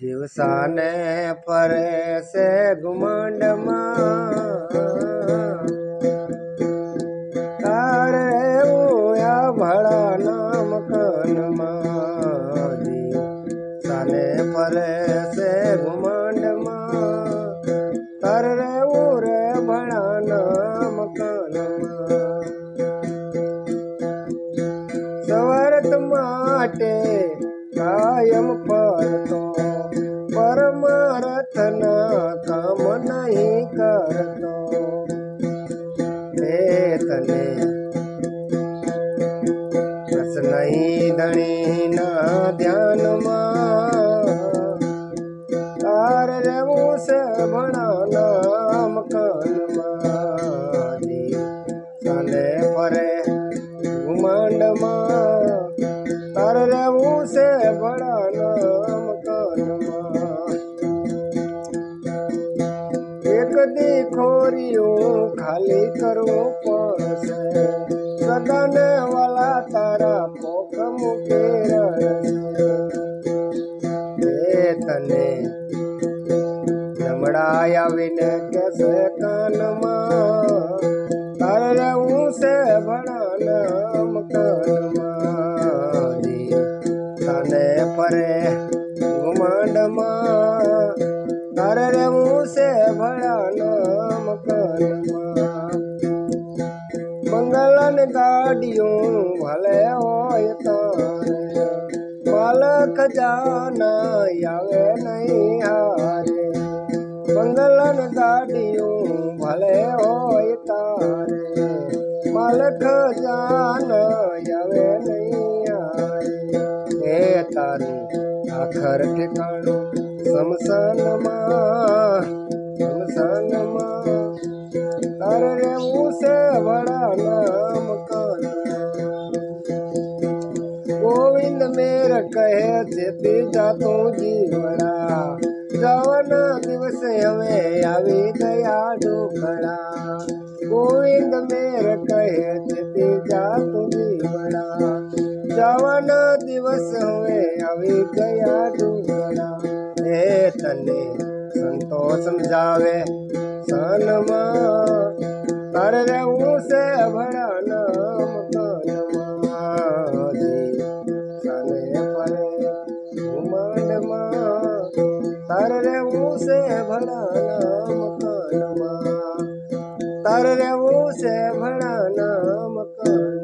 જીવસાને ફરે છે ગુમાંડમાં તારે હું આ ભળાના મકાનમાં જીવસાને પરે છે ગુમાંડમાં તારે રહેવું રે ભળાના મકાનમાં સવારત માટે કાયમ ફરતો પરમારથના કામ નહીં કરતો. હે તને રસ નહીં ધણીના ધ્યાનમાં, તાર રહેવું છે ભણાના મકાનમાં ચાલે ફરે ગુમાંડમાં ખાલી કરવું પડશે. સદન વાલા તારા પોક મૂકે એ તને જમડા આવીને કેસે કાનમાં. તારે રહેવું છે ભણાના કાનમાં. તને પરે ગુમાંડમાં તારે રહેવું છે ભણાના મકાનમાં ગાડીઓ ભલે હોય તારે માલક જાના આવે નહીં હારે. મંગલન ગાડીઓ ભલે હોય તારે માલક જાન આવે નહીં હારે. હે તારું આખર ઠેકાણું સમસાનમાં તારે મકાનમાં ગોવિંદ મેર કહે છે પીતા તું જીવડા. જવાના દિવસે હવે આવી ગયા ઢોકળા ગોવિંદ મેર કહે છે પીતા તું જીવડા. જવાના દિવસ હવે આવી ગયા ઢોકળા હે તને સંતો સમજાવે સનમાં રહેવું છે ભણાના તારે રહેવું છે ભણાના મકાનમાં તારે રહેવું છે ભણા